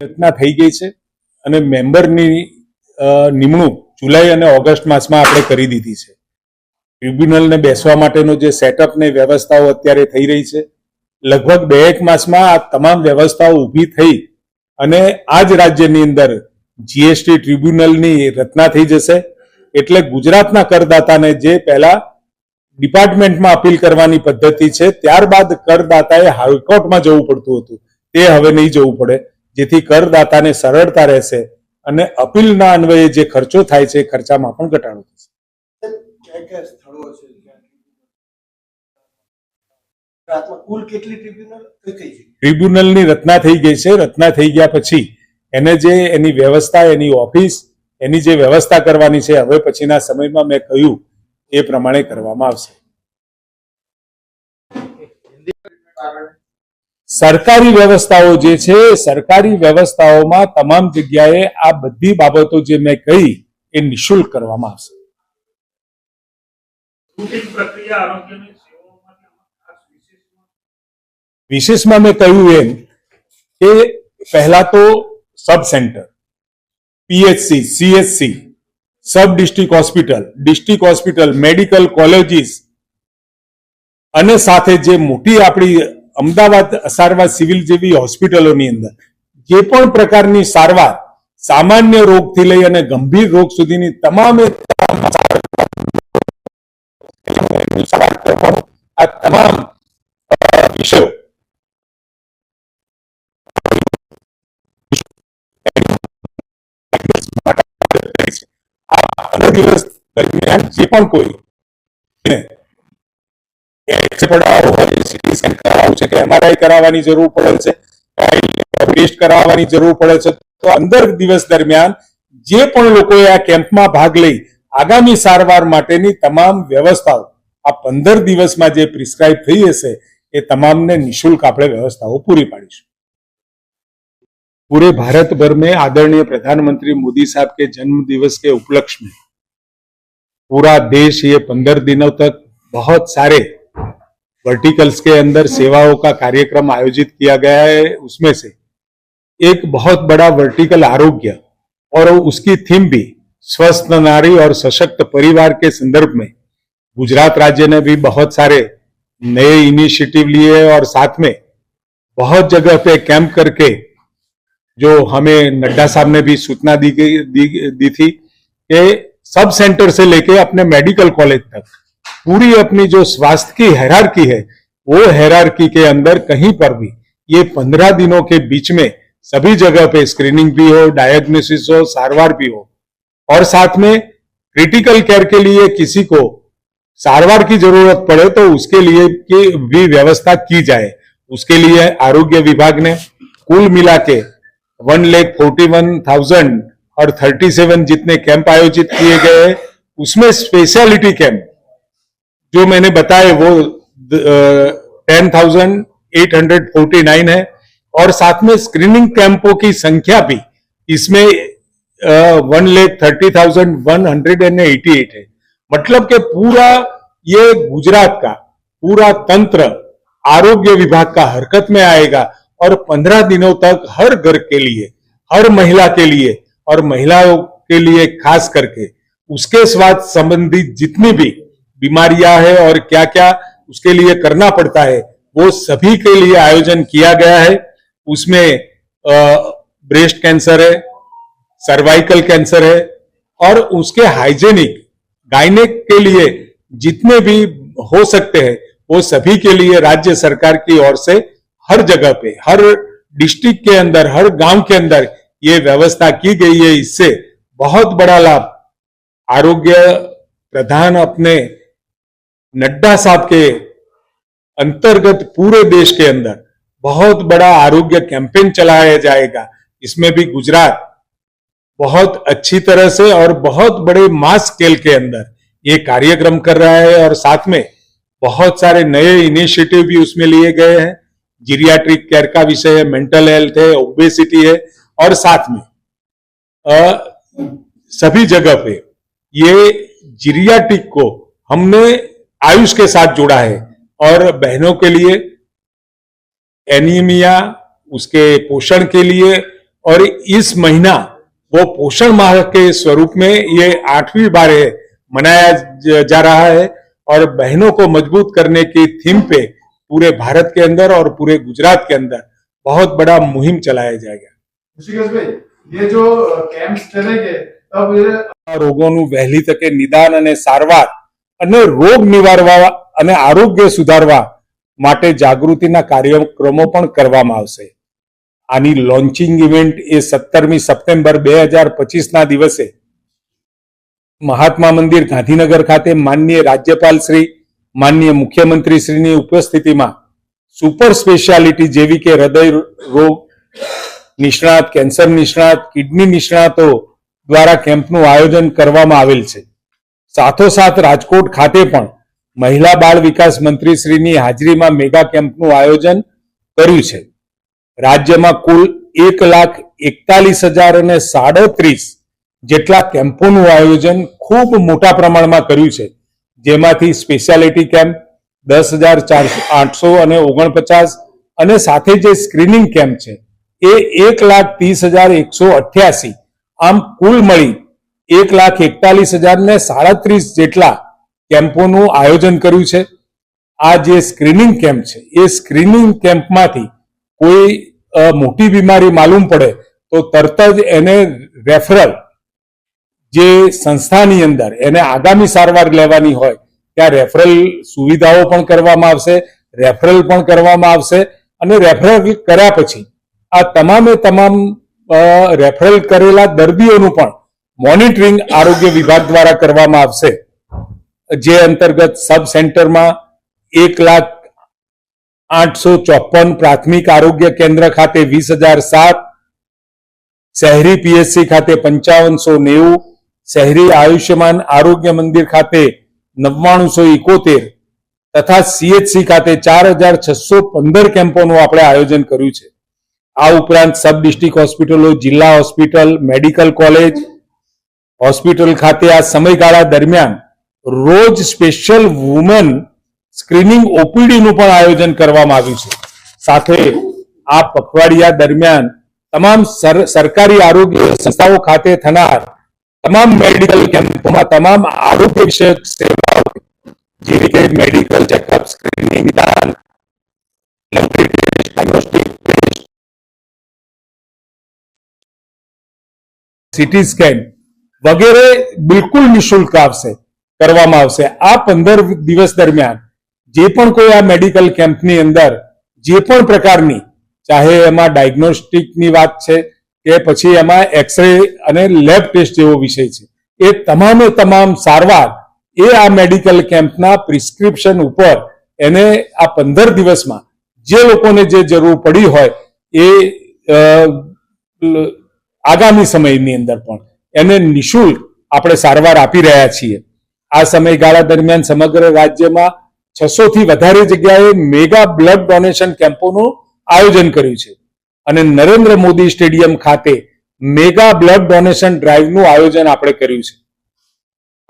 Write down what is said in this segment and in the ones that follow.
રચના થઈ ગઈ છે અને મેમ્બરની નિમણૂક જુલાઈ અને ઓગસ્ટ માસમાં આપણે કરી દીધી છે. ટ્રિબ્યુનલને બેસવા માટેનો જે સેટઅપ ને વ્યવસ્થાઓ અત્યારે થઈ રહી છે. લગભગ બે એક માસમાં આ તમામ વ્યવસ્થાઓ ઊભી થઈ અને આ જ રાજ્યની અંદર જીએસટી ટ્રિબ્યુનલની રચના થઈ જશે. એટલે ગુજરાતના કરદાતાને જે પહેલા ડિપાર્ટમેન્ટમાં અપીલ કરવાની પદ્ધતિ છે, ત્યારબાદ કરદાતાએ હાઈકોર્ટમાં જવું પડતું હતું. તે હવે નહીં જવું પડે. જેથી કરદાતાને સરળતા રહેશે અને અપીલના અન્વયે જે ખર્ચો થાય છે ખર્ચામાં પણ ઘટાડો થશે. કુલ કેટલી ટ્રિબ્યુનલ કઈ કઈ જગ્યાએ? ટ્રિબ્યુનલની રચના થઈ ગઈ છે. રચના થઈ ગયા પછી એને જે એની વ્યવસ્થા એની ઓફિસ એની જે વ્યવસ્થા કરવાની છે હવે પછીના સમયમાં મેં કહ્યું એ પ્રમાણે કરવામાં આવશે. સરકારી વ્યવસ્થાઓ જે છે સરકારી વ્યવસ્થાઓમાં તમામ જગ્યાએ આ બધી બાબતો જે મેં કહી એ નિશુલ્ક કરવામાં આવશે. પ્રક્રિયા આરોગ્યની સેવાઓમાંથી આમાં ખાસ વિશેષમાં વિશેષમાં મેં કહ્યું એમ કે પહેલા તો sub centre PHC, CHC sub district hospital district hospital, medical colleges અને સાથે જે મોટી આપણી અમદાવાદ સારવાર સિવિલ જેવી હોસ્પિટલોની અંદર, જે પણ પ્રકારની સારવાર સામાન્ય રોગથી લઈ અને ગંભીર રોગ સુધીની તમામે તમામ વિષયો દરમિયાન જે પણ કોઈ તમામ વ્યવસ્થાઓ, આ પંદર દિવસમાં જે પ્રિસ્ક્રાઇબ થઈ હશે, એ તમામને નિઃશુલ્ક આપણે વ્યવસ્થાઓ પૂરી પાડીશું. પૂરે ભારતભર મેં આદરણીય પ્રધાનમંત્રી મોદી સાહેબ કે જન્મ દિવસ કે ઉપલક્ષ पूरा देश ये पंद्रह दिनों तक बहुत सारे वर्टिकल्स के अंदर सेवाओं का कार्यक्रम आयोजित किया गया है उसमें से। एक बहुत बड़ा वर्टिकल आरोग्य और उसकी थीम भी स्वस्थ नारी और सशक्त परिवार के संदर्भ में। गुजरात राज्य ने भी बहुत सारे नए इनिशिएटिव लिए और साथ में बहुत जगह पे कैंप करके जो हमें नड्डा साहब ने भी सूचना दी गई दी, दी थी कि सब सेंटर से लेके अपने मेडिकल कॉलेज तक, पूरी अपनी जो स्वास्थ्य की हैरारकी है, वो हैरारकी के अंदर कहीं पर भी, ये पंद्रह दिनों के बीच में सभी जगह पे स्क्रीनिंग भी हो डायग्नोसिस हो, सारवार भी हो। और साथ में क्रिटिकल केयर के लिए किसी को सारवार की ज़रूरत पड़े तो उसके लिए की भी व्यवस्था की जाए। उसके लिए आरोग्य विभाग ने कुल मिला के one lakh forty one thousand और थर्टी सेवन जितने कैंप आयोजित किए गए, उसमें स्पेशलिटी कैंप जो मैंने बताए, वो ten thousand eight hundred forty nine है। और साथ में स्क्रीनिंग कैंपों की संख्या भी, इसमें one lakh thirty thousand one hundred and eighty eight है। मतलब कि पूरा ये गुजरात का, पूरा तंत्र आरोग्य विभाग का हरकत में आएगा और पंद्रह दिनों तक हर घर के लिए, हर महिला के लिए और महिलाओं के लिए खास करके, उसके स्वास्थ्य संबंधित जितनी भी बीमारियाँ है और क्या क्या उसके लिए करना पड़ता है, वो सभी के लिए आयोजन किया गया है। उसमें ब्रेस्ट कैंसर है सर्वाइकल कैंसर है और उसके हाइजेनिक गायनेक के लिए जितने भी हो सकते हैं, वो सभी के लिए राज्य सरकार की ओर से हर जगह पे, हर डिस्ट्रिक्ट के अंदर, हर गाँव के अंदर ये व्यवस्था की गई है, इससे बहुत बड़ा लाभ। आरोग्य प्रधान अपने नड्डा साहब के अंतर्गत पूरे देश के अंदर बहुत बड़ा आरोग्य कैंपेन चलाया जाएगा। इसमें भी गुजरात बहुत अच्छी तरह से और बहुत बड़े मास स्केल के अंदर ये कार्यक्रम कर रहा है और साथ में बहुत सारे नए इनिशिएटिव भी उसमें लिए गए हैं। जीरियाट्रिक केयर का विषय है मेंटल हेल्थ है ओबेसिटी है। और साथ में अ, सभी जगह पे ये जीरियाटिक को हमने आयुष के साथ जोड़ा है और बहनों के लिए एनीमिया उसके पोषण के लिए और इस महीना वो पोषण माह के स्वरूप में ये आठवीं बार है मनाया जा रहा है और बहनों को मज़बूत करने की थीम पे पूरे भारत के अंदर और पूरे गुजरात के अंदर बहुत बड़ा मुहिम चलाया जाएगा। ઋષિકેશ ભાઈ એ જો કેમ્પ ચલેગે રોગોનું વહેલી તકે નિદાન અને સારવાર અને રોગ નિવારવા અને આરોગ્ય સુધારવા માટે જાગૃતિના કાર્યક્રમો પણ કરવામાં આવશે. આની લોન્ચિંગ ઇવેન્ટ એ સત્તરમી સપ્ટેમ્બર બે હજાર પચીસના દિવસે મહાત્મા મંદિર ગાંધીનગર ખાતે માન્ય રાજ્યપાલ શ્રી માન્ય મુખ્યમંત્રી શ્રીની ઉપસ્થિતિમાં સુપર સ્પેશિયાલિટી જેવી કે હૃદય રોગ નિષ્ણાત, કેન્સર નિષ્ણાત, કિડની નિષ્ણાતો દ્વારા કેમ્પનું આયોજન કરવામાં આવેલ છે. સાથોસાથ રાજકોટ ખાતે પણ મહિલા બાળ વિકાસ મંત્રી શ્રીની હાજરીમાં મેગા કેમ્પનું આયોજન કર્યું છે. રાજ્યમાં કુલ એક લાખ એકતાલીસ હજાર અને સાડત્રીસ જેટલા કેમ્પોનું આયોજન ખૂબ મોટા પ્રમાણમાં કર્યું છે. જેમાંથી સ્પેશિયાલિટી કેમ્પ દસ હજાર ચારસો આઠસો અને ઓગણપચાસ અને સાથે જે સ્ક્રીનિંગ કેમ્પ છે એ એક લાખ ત્રીસ હજાર એકસો અઠ્યાસી. આમ કુલ મળી એક લાખ એકતાલીસ હજાર ને સાડત્રીસ જેટલા કેમ્પોનું આયોજન કર્યું છે. આ જે સ્ક્રીનિંગ કેમ્પ છે, એ સ્ક્રીનિંગ કેમ્પમાંથી કોઈ મોટી બીમારી માલુમ પડે તો તરત જ એને રેફરલ જે સંસ્થાની અંદર એને આગામી સારવાર લેવાની હોય, ત્યાં રેફરલ સુવિધાઓ પણ કરવામાં આવશે, રેફરલ પણ કરવામાં આવશે અને રેફરલ કર્યા પછી આ તમામે તમામ રેફરલ કરેલા દર્દીઓનું પણ મોનિટરિંગ આરોગ્ય વિભાગ દ્વારા કરવામાં આવશે. જે અંતર્ગત સબ સેન્ટરમાં એક લાખ આઠસો ચોપન પ્રાથમિક આરોગ્ય કેન્દ્ર ખાતે વીસ હજાર સાત, શહેરી પીએચસી ખાતે પંચાવનસો નેવું, શહેરી આયુષ્યમાન આરોગ્ય મંદિર ખાતે નવ્વાણુંસો ઇકોતેર તથા સીએચસી ખાતે ચાર હજાર છસો પંદર કેમ્પોનું આપણે આયોજન કર્યું છે. આ ઉપરાંત સબ ડિસ્ટ્રિક્ટ હોસ્પિટલો, જિલ્લા હોસ્પિટલ, મેડિકલ કોલેજ, હોસ્પિટલ ખાતે આ સમયગાળા દરમિયાન રોજ સ્પેશિયલ વુમન સ્ક્રીનિંગ ઓપીડી નું પણ આયોજન કરવામાં આવ્યું છે. સાથે આ પખવાડિયા દરમિયાન તમામ સર- સરકારી આરોગ્ય સંસ્થાઓ ખાતે થનાર તમામ મેડિકલ કેમ્પોમાં તમામ આરોગ્ય વિષયક સેવાઓ, જેવી કે મેડિકલ ચેકઅપ, સ્ક્રીનિંગ નિદાન સીટી સ્કેન વગેરે બિલકુલ નિશુલ્ક આવશે, કરવામાં આવશે. આ પંદર દિવસ દરમિયાન જે પણ કોઈ આ મેડિકલ કેમ્પની અંદર જે પણ પ્રકારની, ચાહે એમાં ડાયગ્નોસ્ટિકની વાત છે, કે પછી એમાં એક્સરે અને લેબ ટેસ્ટ જેવો વિષય છે, એ તમામે તમામ સારવાર એ આ મેડિકલ કેમ્પના પ્રિસ્ક્રિપ્શન ઉપર એને આ પંદર દિવસમાં જે લોકોને જે જરૂર પડી હોય એ આગામી સમયની અંદર પણ. એને નિઃશુલ્ક આપણે સારવાર આપી રહ્યા છીએ. આ સમયગાળા દરમિયાન સમગ્ર રાજ્યમાં છસો થી વધારે જગ્યાએ મેગા બ્લડ ડોનેશન કેમ્પોનું આયોજન કર્યું છે. અને નરેન્દ્ર મોદી સ્ટેડિયમ ખાતે મેગા બ્લડ ડોનેશન ડ્રાઈવનું આયોજન આપણે કર્યું છે.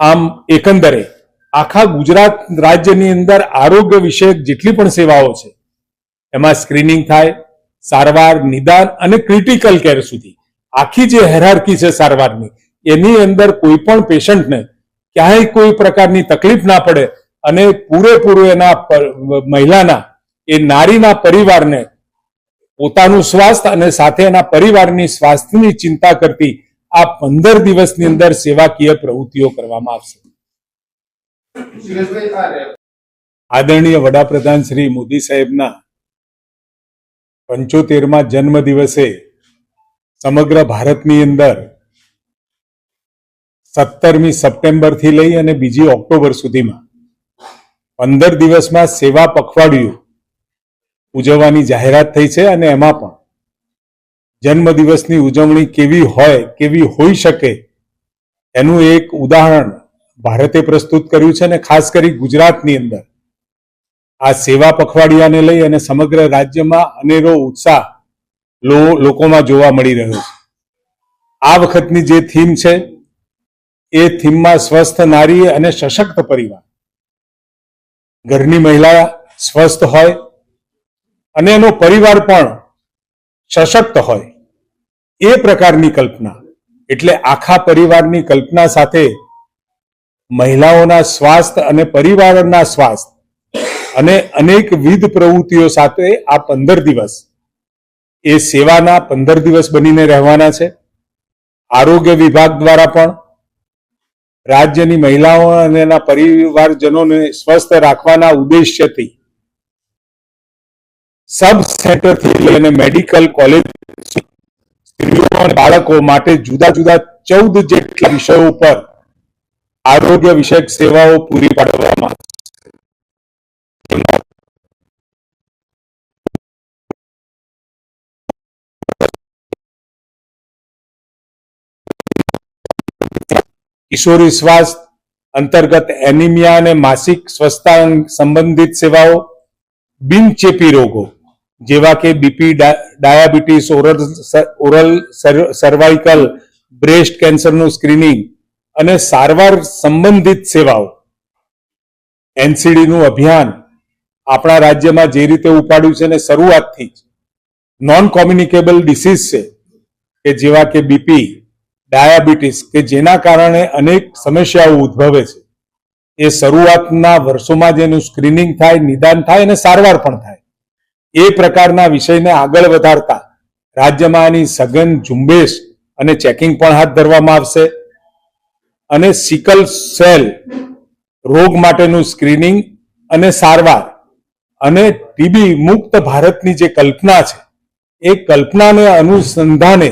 આમ એકંદરે આખા ગુજરાત રાજ્યની અંદર આરોગ્ય વિષયક જેટલી પણ સેવાઓ છે, એમાં સ્ક્રીનિંગ થાય, સારવાર, નિદાન અને ક્રિટિકલ કેર સુધી. આખી જે હેરાર્કી છે સારવારની એની અંદર કોઈ પણ પેશન્ટને ક્યાંય કોઈ પ્રકારની તકલીફ ના પડે અને પૂરેપૂરું એના મહિલાના એ નારીના પરિવારને પોતાનું સ્વાસ્થ્ય અને સાથે એના પરિવારની સ્વાસ્થ્યની ચિંતા કરતી આ પંદર દિવસની અંદર સેવાકીય પ્રવૃત્તિઓ કરવામાં આવશે. આદરણીય વડાપ્રધાન શ્રી મોદી સાહેબના પંચોતેરમાં જન્મ દિવસે સમગ્ર ભારતની અંદર સત્તરમી સપ્ટેમ્બરથી લઈ અને બીજી ઓક્ટોબર સુધીમાં પંદર દિવસમાં સેવા પખવાડિયું ઉજવવાની જાહેરાત થઈ છે અને એમાં પણ જન્મદિવસની ઉજવણી કેવી હોય, કેવી હોઈ શકે એનું એક ઉદાહરણ ભારતે પ્રસ્તુત કર્યું છે અને ખાસ કરી ગુજરાતની અંદર આ સેવા પખવાડિયાને લઈ અને સમગ્ર રાજ્યમાં અનેરો ઉત્સાહ લોકોમાં જોવા મળી રહ્યો છે. આ વખતની જે થીમ છે, એ થીમમાં સ્વસ્થ નારી અને સશક્ત પરિવાર. ઘરની મહિલા સ્વસ્થ હોય અને એનો પરિવાર પણ સશક્ત હોય. એ પ્રકારની કલ્પના. એટલે આખા પરિવારની કલ્પના સાથે મહિલાઓના સ્વાસ્થ્ય અને પરિવારના સ્વાસ્થ્ય અને અનેકવિધ પ્રવૃત્તિઓ સાથે આ પંદર દિવસ એ સેવાના પંદર દિવસ બનીને રહેવાના છે. આરોગ્ય વિભાગ દ્વારા પણ રાજ્યની મહિલાઓ અને એના પરિવારજનોને સ્વસ્થ રાખવાના ઉદ્દેશ્યથી સબ સેન્ટરથી લઈને મેડિકલ કોલેજ સ્ત્રીઓ અને બાળકો માટે જુદા જુદા ચૌદ જેટલા વિષયો ઉપર આરોગ્ય વિષયક સેવાઓ પૂરી પાડવામાં કિશોરી સ્વાસ્થ્ય અંતર્ગત એનિમિયા અને માસિક સ્વસ્થતા સંબંધિત સેવાઓ, બિનચેપી રોગો, જેવા કે BP diabetes, oral oral cervical, breast કેન્સરનું સ્ક્રીનિંગ અને સારવાર સંબંધિત સેવાઓ. એનસીડીનું અભિયાન આપણા રાજ્યમાં જે રીતે ઉપાડ્યું છે ને શરૂઆતથી જ. નોન કોમ્યુનિકેબલ ડિસીઝ છે, કે જેવા કે બીપી ડાયાબિટીસ કે જેના કારણે અનેક સમસ્યાઓ ઉદ્ભવે છે. એ શરૂઆતના વર્ષોમાં જેનું સ્ક્રીનિંગ થાય, નિદાન થાય અને સારવાર પણ થાય. એ પ્રકારના વિષયને આગળ વધારતા રાજ્યમાં આની સઘન ઝુંબેશ અને ચેકિંગ પણ હાથ ધરવામાં આવશે. અને સિકલ સેલ રોગ માટેનું સ્ક્રીનિંગ અને સારવાર અને ટીબી મુક્ત ભારતની જે કલ્પના છે, એ કલ્પનાને અનુસંધાને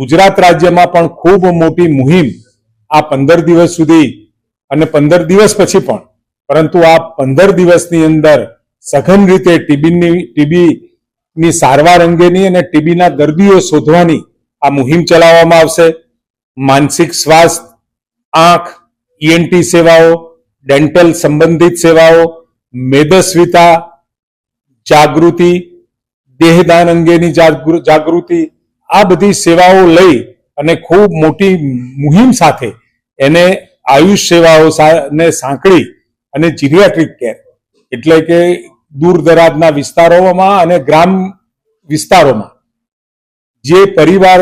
ગુજરાત રાજ્યમાં પણ ખૂબ મોટી મુહિમ આ પંદર દિવસ સુધી અને પંદર દિવસ પછી પણ, પરંતુ આ પંદર દિવસની અંદર સઘન રીતે ટીબીની ટીબીની સારવાર અંગેની અને ટીબીના દર્દીઓ શોધવાની આ મુહિમ ચલાવવામાં આવશે. માનસિક સ્વાસ્થ્ય, આંખ ઈએનટી સેવાઓ, ડેન્ટલ સંબંધિત સેવાઓ, મેદસ્વીતા, જાગૃતિ, દેહદાન અંગેની જાગૃતિ આ બધી સેવાઓ લઈ અને ખૂબ મોટી મુહિમ સાથે એને આયુષ સેવાઓ ને સાંકળી અને જીરિયાટ્રિક કેર એટલે કે દૂર દરાજના વિસ્તારોમાં અને ગ્રામ વિસ્તારોમાં. જે પરિવાર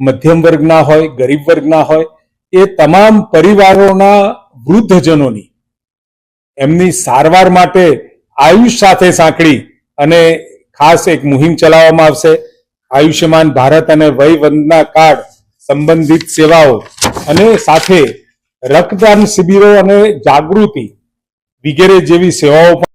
મધ્યમ વર્ગના હોય, ગરીબ વર્ગના હોય, એ તમામ પરિવારોના વૃદ્ધજનોની એમની સારવાર માટે આયુષ સાથે સાંકળી અને ખાસ એક મુહિમ ચલાવવામાં આવશે. આયુષ્યમાન ભારત અને વય વંદના કાર્ડ સંબંધિત સેવાઓ અને સાથે રક્તદાન શિબિરો અને જાગૃતિ વગેરે જેવી સેવાઓ પણ